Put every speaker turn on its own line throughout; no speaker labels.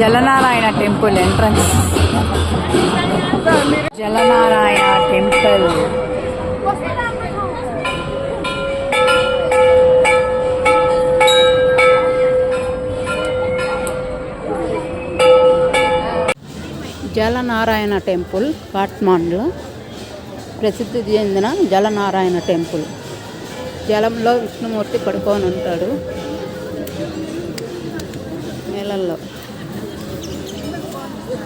Jalanarayana temple entrance. Jalanarayana temple. Jalanarayana temple కాట్మాండ్లో ప్రసిద్ధి చెందిన Jala Narayana temple. జలంలో విష్ణుమూర్తి పడుకొని ఉంటాడు నీళ్ళల్లో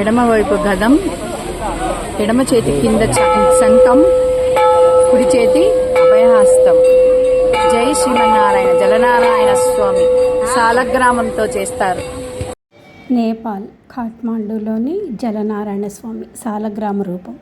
ఎడమవైపు గదం ఎడమ చేతి కింద శంఖం కుడి చేతి అభయహస్తం. జై శ్రీమన్నారాయణ జలనారాయణ స్వామి. సాలగ్రామంతో చేస్తారు.
నేపాల్ ఖాట్మాండులోని జలనారాయణ స్వామి సాలగ్రామ రూపం.